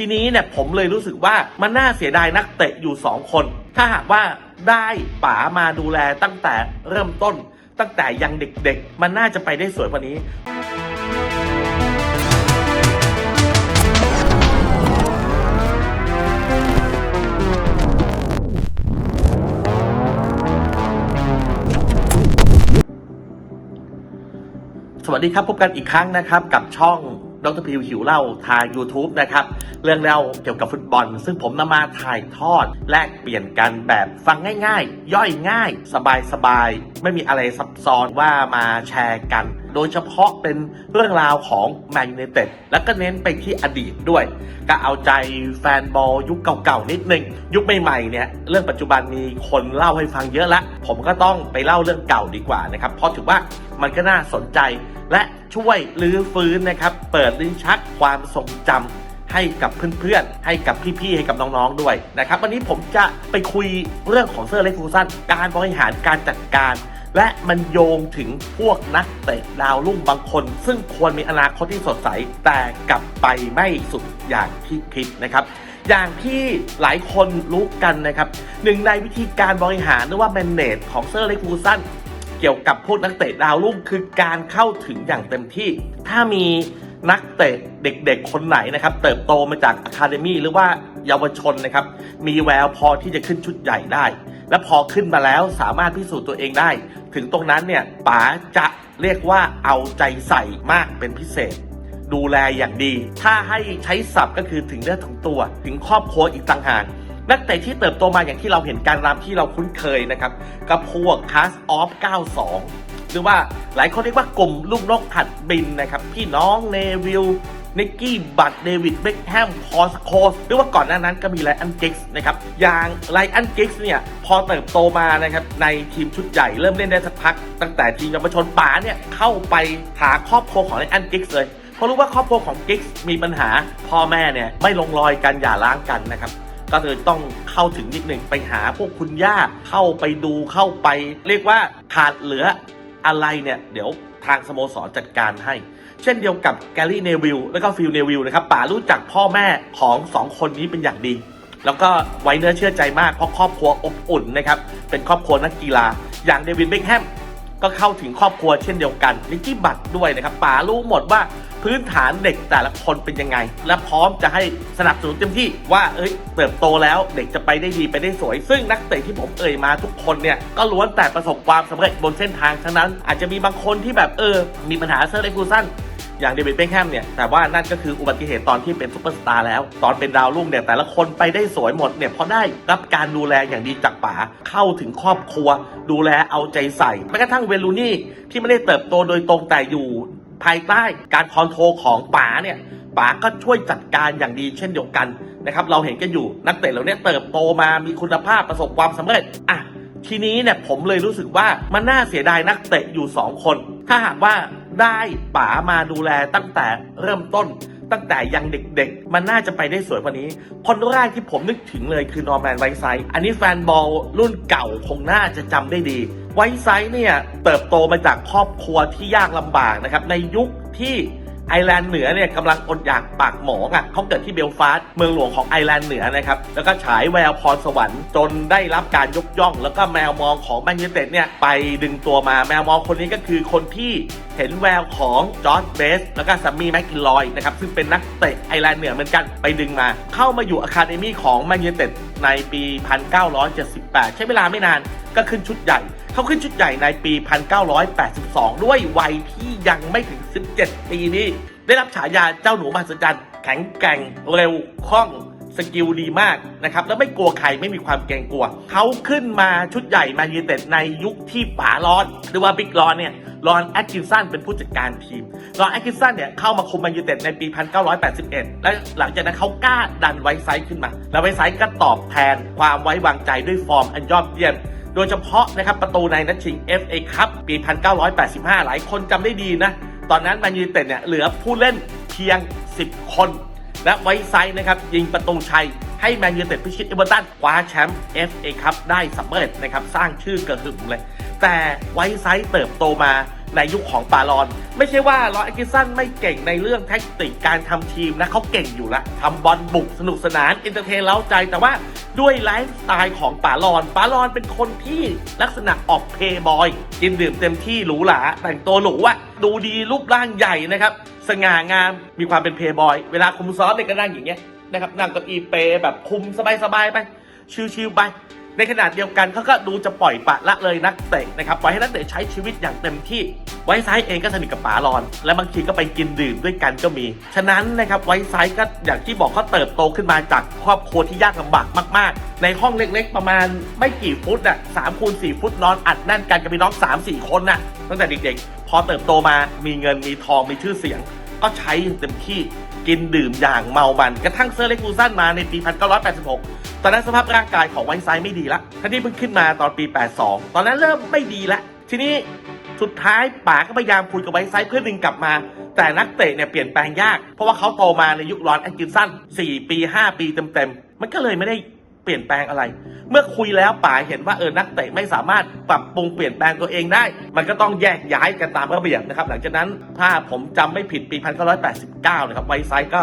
ทีนี้เนี่ยผมเลยรู้สึกว่ามันน่าเสียดายนักเตะอยู่ 2 คน ถ้าหากว่าได้ป๋ามาดูแลตั้งแต่เริ่มต้น ตั้งแต่ยังเด็กๆ มันน่าจะไปได้สวยกว่านี้สวัสดีครับ พบกันอีกครั้งนะครับกับช่อง ดรพิวหิวเล่าทาง YouTube นะครับ เรื่องเล่าเกี่ยวกับฟุตบอล ซึ่งผมนำมาถ่ายทอด แลกเปลี่ยนกันแบบฟังง่ายๆ ย่อยง่าย สบายๆ ไม่มีอะไรซับซ้อนว่ามาแชร์กัน โดยเฉพาะเป็นเรื่องราวของแมนยูไนเต็ดแล้วก็เน้นไปที่อดีตด้วย ก็เอาใจแฟนบอลยุคเก่าๆนิดนึง ยุคใหม่ๆเนี่ยเรื่องปัจจุบันมีคนเล่าให้ฟังเยอะละผมก็ต้องไปเล่าเรื่องเก่าดีกว่านะครับเพราะถือว่ามันก็น่าสนใจ และช่วยลื้อฟื้นนะครับ เปิดลิ้นชักความทรงจำให้กับเพื่อนๆ ให้กับพี่ๆ ให้กับน้องๆ ด้วยนะครับ วันนี้ผมจะไปคุยเรื่องของเซอร์เล็กฟูซันการบริหารการจัดการ และมันโยงถึงพวกนักเตะดาวรุ่งบางคน ซึ่งควรมีอนาคตที่สดใส แต่กลับไปไม่สุดอย่างที่คิดนะครับ อย่างที่หลายคนรู้กันนะครับหนึ่งในวิธีการบริหารหรือว่าแมนเนจของเซอร์เล็กฟูซัน เกี่ยวกับพวกนักเตะดาวรุ่งคือการเข้าถึงอย่างเต็มที่ ถ้ามีนักเตะเด็กๆ คนไหนนะครับ เติบโตมาจากอะคาเดมี่หรือว่าเยาวชนนะครับ มีแววพอที่จะขึ้นชุดใหญ่ได้ และพอขึ้นมาแล้วสามารถพิสูจน์ตัวเองได้ ถึงตรงนั้นเนี่ยป๋าจะเรียกว่าเอาใจใส่มากเป็นพิเศษ ดูแลอย่างดี ถ้าให้ใช้ศัพท์ก็คือถึงเนื้อถึงตัว ถึงครอบครัวอีกต่างหาก นักเตะที่เติบโตมาอย่างที่เราเห็นการรำที่เราคุ้นเคยนะครับกับพวกค a สออฟ 92 หรือว่าหลายคนเรียกว่ากลุ่มลูกนกหัดบินนะครับ พี่น้องเนวิลนิกกี้บัตเดวิดเบคแฮมพอสโคสหรือว่าก่อนหน้านั้นก็มีไลอันกิกส์นะครับ อย่างไลอันกิกส์เนี่ยพอเติบโตมานะครับในทีมชุดใหญ่เริ่มเล่นได้สักพัก ตั้งแต่ทีมเยาวชนป๋าเนี่ยเข้าไปหาครอบครัวของไลอันกิกส์เลยเพราะรู้ว่าครอบครัวของกิกส์มีปัญหาพ่อแม่เนี่ยไม่ลงรอยกันอย่าร้างกันนะครับ ก็เลยต้องเข้าถึงนิดหนึ่งไปหาพวกคุณย่าเข้าไปดูเข้าไป เรียกว่าขาดเหลืออะไรเนี่ยเดี๋ยวทางสโมสรจัดการให้ เช่นเดียวกับแกลลี่เนวิลและก็ฟิลเนวิลนะครับป๋ารู้จักพ่อแม่ของสองคนนี้เป็นอย่างดี แล้วก็ไว้เนื้อเชื่อใจมากเพราะครอบครัวอบอุ่นนะครับเป็นครอบครัวนักกีฬา อย่างเดวิดเบคแฮมก็เข้าถึงครอบครัวเช่นเดียวกันนิกกี้บัตด้วยนะครับป๋ารู้หมดว่า พื้นฐานเด็กแต่ละคนเป็นยังไง และพร้อมจะให้สนับสนุนเต็มที่ว่าเอ้ยเติบโตแล้วเด็กจะไปได้ดีไปได้สวย ซึ่งนักเตะที่ผมเอ่ยมาทุกคนเนี่ยก็ล้วนแต่ประสบความสำเร็จบนเส้นทางทั้งนั้น อาจจะมีบางคนที่แบบเออ มีปัญหาเซอร์เรกูซันอย่างเดวิดเบคแฮมเนี่ยแต่ว่านั่นก็คืออุบัติเหตุตอนที่เป็นซุปเปอร์สตาร์แล้ว ตอนเป็นดาวรุ่งเนี่ยแต่ละคนไปได้สวยหมดเนี่ยเพราะได้รับการดูแลอย่างดีจากป๋าเข้าถึงครอบครัว ดูแลเอาใจใส่แม้กระทั่งเวลูนี่ที่ไม่ได้เติบโตโดยตรงแต่อยู่ ภายใต้การคอนโทรลของป๋าเนี่ยป๋าก็ช่วยจัดการอย่างดีเช่นเดียวกันนะครับ เราเห็นกันอยู่นักเตะเหล่านี้เติบโตมามีคุณภาพประสบความสำเร็จอะทีนี้เนี่ยผมเลยรู้สึกว่ามันน่าเสียดายนักเตะอยู่ 2 คน ถ้าหากว่าได้ป๋ามาดูแลตั้งแต่เริ่มต้น ตั้งแต่ยังเด็กๆ มันน่าจะไปได้สวยกว่านี้ คนแรกที่ผมนึกถึงเลยคือนอร์แมนไวท์ไซด์อันนี้แฟนบอลรุ่นเก่าคงน่าจะจำได้ดี ไวท์ไซด์เนี่ยเติบโตมาจากครอบครัวที่ยากลำบากนะครับในยุคที่ ไอร์แลนด์เหนือเนี่ยกำลังอดอยากปากหมองอะเขาเกิดที่เบลฟาสต์เมืองหลวงของไอร์แลนด์เหนือนะครับแล้วก็ฉายแววพรสวรรค์จนได้รับการยกย่อง แล้วก็แมวมองของแมนยูเต็ดเนี่ยไปดึงตัวมาแมวมองคนนี้ก็คือคนที่เห็นแววของจอร์จเบสแล้วก็ซัมมี่แมคกินลอยนะครับซึ่งเป็นนักเตะไอร์แลนด์เหนือเหมือนกันไปดึงมา เข้ามาอยู่อะคาเดมี่ของแมนยูเต็ดในปี 1978 ใช้เวลาไม่นานก็ขึ้นชุดใหญ่ เขาขึ้นชุดใหญ่ในปี 1982 ด้วยวัยที่ยังไม่ถึง 17 ปีนี้ ได้รับฉายาเจ้าหนูมหัศจรรย์แข็งแกร่งเร็วคล่องสกิลดีมากนะครับ แล้วไม่กลัวใครไม่มีความเกรงกลัว เขาขึ้นมาชุดใหญ่มายูเต็ดในยุคที่ป๋าร้อน หรือว่าบิ๊กรอนเนี่ยรอนแอตกินสันเป็นผู้จัดการทีม รอนแอตกินสันเนี่ยเข้ามาคุมแมนยูเต็ดในปี 1981 และหลังจากนั้นเขากล้าดันไวท์ไซด์ขึ้นมา แล้วไวท์ไซด์ก็ตอบแทนความไว้วางใจด้วยฟอร์มอันยอดเยี่ยม โดยเฉพาะนะครับประตูในนัดชิง FA ครับปี 1985 หลายคนจำได้ดีนะ ตอนนั้นแมนยูเต็ดเนี่ยเหลือผู้เล่นเพียง 10 คน และไวท์ไซด์นะครับยิงประตูชัยให้แมนยูเต็ดพิชิตเอเวอร์ตันคว้าแชมป์ FA คัพได้สำเร็จนะครับสร้างชื่อกระหึ่มเลย แต่ไวไซส์เติบโตมาในยุคของปาลอน ไม่ใช่ว่าลอแอกิสันไม่เก่งในเรื่องแท็กติกการทำทีมนะเขาเก่งอยู่ล้วทำบอลบุกสนุกสนานเอนเตอร์เทนเล้าใจ แต่ว่าด้วยไลฟ์สไตล์ของปาลอนปาลอนเป็นคนที่ลักษณะออกเพย์บอย กินดื่มเต็มที่หรูหราแต่งตัวหรูอะดูดีรูปร่างใหญ่นะครับ สง่างามมีความเป็นเพย์บอย เวลาคุมซ้อมเนี่ยก็นั่งอย่างเงี้ยนะครับนั่งกับอีเปแบบคุมสบายๆไปชิวๆไป ในขณะเดียวกันเขาก็ดูจะปล่อยปละละเลยนักเตะนะครับปล่อยให้นักเตะใช้ชีวิตอย่างเต็มที่ไวท์ไซด์เองก็สนิทกับป๋าลอน และบางทีก็ไปกินดื่มด้วยกันก็มี ฉะนั้นนะครับไวท์ไซด์ก็อย่างที่บอกเขาเติบโตขึ้นมาจากครอบครัวที่ยากลำบากมากๆ ในห้องเล็กๆ ประมาณไม่กี่ฟุตอะสามคูณสี่ฟุตนอนอัดแน่นกันกับพี่น้องสามสี่คนน่ะตั้งแต่เด็กๆ พอเติบโตมามีเงินมีทองมีชื่อเสียง ก็ใช้เต็มที่ กินดื่มอย่างเมามันกระทั่งเซอร์เล็กฟูซันมาในปี 1986 ตอนนั้นสภาพร่างกายของไวท์ไซด์ไม่ดีละท่านี่เพิ่งขึ้นมาตอนปี 82 ตอนนั้นเริ่มไม่ดีละทีนี้สุดท้ายป๋าก็พยายามคุยกับไวท์ไซด์เพื่อดึงกลับมา แต่นักเตะเนี่ยเปลี่ยนแปลงยาก เพราะว่าเขาโตมาในยุคร้อนแอนกินสัน4 ปี 5 ปีเต็มๆมันก็เลยไม่ได้ ปลี่ยนแปลงอะไร เมื่อคุยแล้วป๋าเห็นว่าเออนักเตะไม่สามารถปรับปรุงเปลี่ยนแปลงตัวเองได้ มันก็ต้องแยกย้ายกันตามระเบียบนะครับ หลังจากนั้นถ้าผมจำไม่ผิดปี 1989 นะครับไวท์ไซด์ก็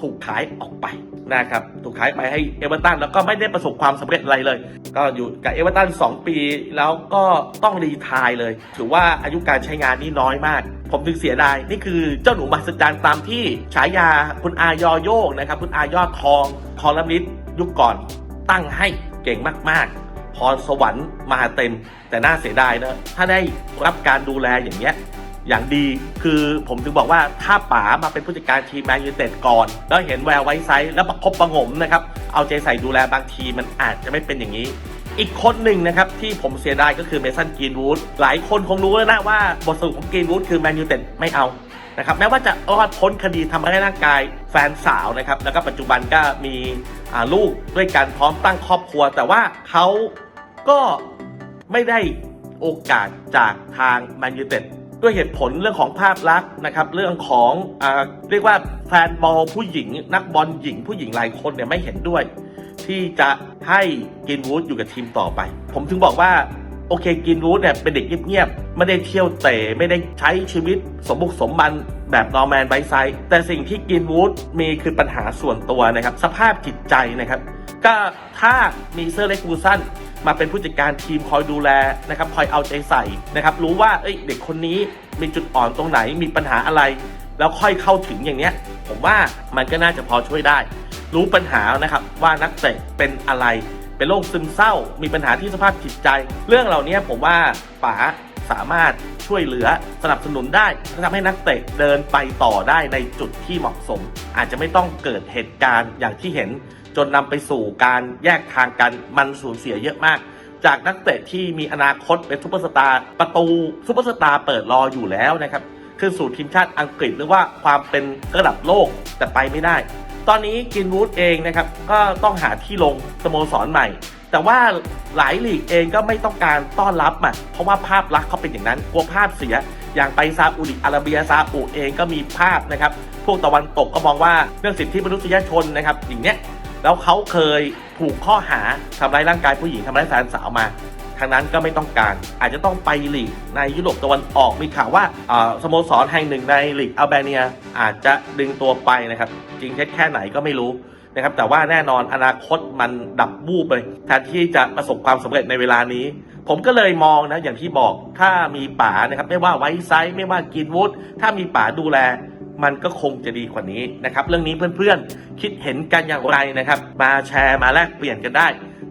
ถูกขายออกไปนะครับถูกขายไปให้เอเวอร์ตันแล้วก็ไม่ได้ประสบความสำเร็จอะไรเลย ก็อยู่กับเอเวอร์ตัน2 ปีแล้วก็ต้องรีทายเลย ถือว่าอายุการใช้งานนี่น้อยมาก ผมถึงเสียดาย นี่คือเจ้าหนูมหัศจรรย์ตามที่ฉายาคุณอายอโยกนะครับ คุณอายอดทองคอลัมนิสต์ยุคก่อน ตั้งให้เก่งมาก ๆ พรสวรรค์มาเต็ม แต่น่าเสียดายนะ ถ้าได้รับการดูแลอย่างเงี้ยอย่างดีคือผมถึงบอกว่าถ้าป๋ามาเป็นผู้จัดการทีมแมนยูเต็ดก่อน แล้วเห็นแววไว้ไซส์แล้วประคบประงมนะครับ เอาใจใส่ดูแลบางทีมันอาจจะไม่เป็นอย่างนี้ อีกคนหนึ่งนะครับ ที่ผมเสียดายก็คือเมสันกีนวูดหลายคนคงรู้แล้วนะว่าบทสรุปของกีนวูดคือแมนยูเต็ดไม่เอา นะครับแม้ว่าจะรอดพ้นคดีทำร้ายร่างกายแฟนสาวนะครับแล้วก็ปัจจุบันก็มีลูกด้วยกันพร้อมตั้งครอบครัว แต่ว่าเขาก็ไม่ได้โอกาสจากทางแมนยูเต็ดด้วยเหตุผลเรื่องของภาพลักษณ์นะครับเรื่องของอเรียกว่าแฟนบอลผู้หญิง นักบอลหญิงผู้หญิงหลายคนเนี่ยไม่เห็นด้วย ที่จะให้กินวูดอยู่กับทีมต่อไป ผมถึงบอกว่า โอเคกินวูดเนี่ยเป็นเด็กเงียบๆ ไม่ได้เที่ยวเตะไม่ได้ใช้ชีวิตสมบุกสมบันแบบนอร์แมนไบไซด์แต่สิ่งที่กินวูดมีคือปัญหาส่วนตัวนะครับ สภาพจิตใจนะครับ ก็ถ้ามีเซอร์เล็กูซันมาเป็นผู้จัดการทีมคอยดูแลนะครับคอยเอาใจใส่นะครับ รู้ว่าเอ้ยเด็กคนนี้มีจุดอ่อนตรงไหนมีปัญหาอะไร แล้วค่อยเข้าถึงอย่างเนี้ย ผมว่ามันก็น่าจะพอช่วยได้ รู้ปัญหานะครับว่านักเตะเป็นอะไร เป็นโรคซึมเศร้า มีปัญหาที่สภาพจิตใจ เรื่องเหล่านี้ผมว่าป๋าสามารถช่วยเหลือสนับสนุนได้ทำให้นักเตะเดินไปต่อได้ในจุดที่เหมาะสม อาจจะไม่ต้องเกิดเหตุการณ์อย่างที่เห็น จนนำไปสู่การแยกทางกันมันสูญเสียเยอะมาก จากนักเตะที่มีอนาคตเป็นซุปเปอร์สตาร์ประตูซุปเปอร์สตาร์เปิดรออยู่แล้วนะครับคือสู่ทีมชาติอังกฤษหรือว่าความเป็นระดับโลกแต่ไปไม่ได้ ตอนนี้กินวูดเองนะครับก็ต้องหาที่ลงสโมสรใหม่ แต่ว่าหลายลีกเองก็ไม่ต้องการต้อนรับอะเพราะว่าภาพลักษณ์เขาเป็นอย่างนั้นกลัวภาพเสีย อย่างไปซาอุดิอาระเบียซาอุเองก็มีภาพนะครับ พวกตะวันตกก็มองว่าเรื่องสิทธิมนุษยชนนะครับอย่างเนี้ยแล้วเขาเคยถูกข้อหาทำร้ายร่างกายผู้หญิงทำร้ายแฟนสาวมา ทางนั้นก็ไม่ต้องการ อาจจะต้องไปลีกในยุโรปตะวันออกมีข่าวว่าสโมสรแห่งหนึ่งในลีกอัลเบเนียอาจจะดึงตัวไปนะครับ จริงเท็จแค่ไหนก็ไม่รู้นะครับแต่ว่าแน่นอนอนาคตมันดับบูบเลยแทนที่จะประสบความสำเร็จในเวลานี้ ผมก็เลยมองนะอย่างที่บอกถ้ามีป๋านะครับไม่ว่าไวท์ไซส์ไม่ว่ากินวูดถ้ามีป๋าดูแล มันก็คงจะดีกว่านี้นะครับ เรื่องนี้เพื่อนๆ คิดเห็นกันอย่างไรนะครับ มาแชร์มาแลกเปลี่ยนกันได้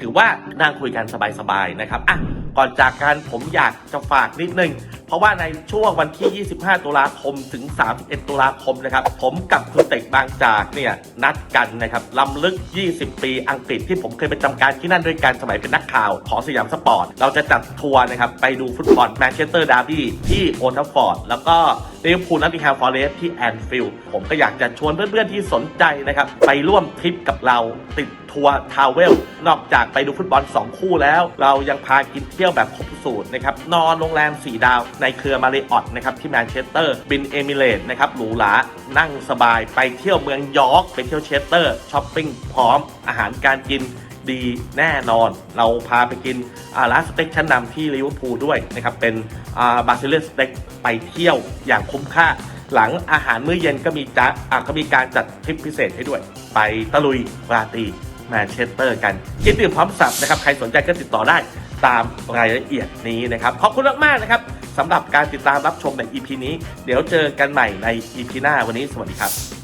ถือว่านั่งคุยกันสบายๆนะครับอะก่อนจากกันผมอยากจะฝากนิดนึง เพราะว่าในช่วงวันที่ 25 ตุลาคมถึง 31 ตุลาคมนะครับ ผมกับคุณเต็กบางจากเนี่ยนัดกันนะครับลำลึก 20 ปีอังกฤษที่ผมเคยไปทำการที่นั่นด้วยกันสมัยเป็นนักข่าวของสยามสปอร์ต เราจะจัดทัวร์นะครับไปดูฟุตบอลแมนเชสเตอร์ดาร์บี้ที่โอทัฟฟอร์ด แล้วก็ลิเวอร์พูลนัตติแฮมฟอร์เรสที่แอนฟิลด์ผมก็อยากจะชวนเพื่อนๆที่สนใจนะครับไปร่วมทริปกับเราติด ทัวร์ทาวเวล นอกจากไปดูฟุตบอล 2 คู่แล้ว เรายังพากินเที่ยวแบบครบสูตรนะครับ นอนโรงแรม 4 ดาวในเครือมาริออตนะครับที่แมนเชสเตอร์ บินเอมิเรตนะครับหรูหรา นั่งสบาย ไปเที่ยวเมืองยอร์ก ไปเที่ยวเชสเตอร์ ช้อปปิ้งพร้อม อาหารการกินดีแน่นอน เราพาไปกินอ่าร้านสเต็กชั้นนำที่ลิเวอร์พูลด้วยนะครับ เป็นอ่าบาซิเลสเต็กไปเที่ยวอย่างคุ้มค่า หลังอาหารมื้อเย็นก็มีจะอะก็มีการจัดทริปพิเศษให้ด้วย ไปตะลุยราตรี แมนเชสเตอร์กันกินดื่มพร้อมสับนะครับใครสนใจก็ติดต่อได้ตามรายละเอียดนี้นะครับ ขอบคุณมากๆนะครับสำหรับการติดตามรับชมใน EP นี้ เดี๋ยวเจอกันใหม่ใน EP หน้าวันนี้สวัสดีครับ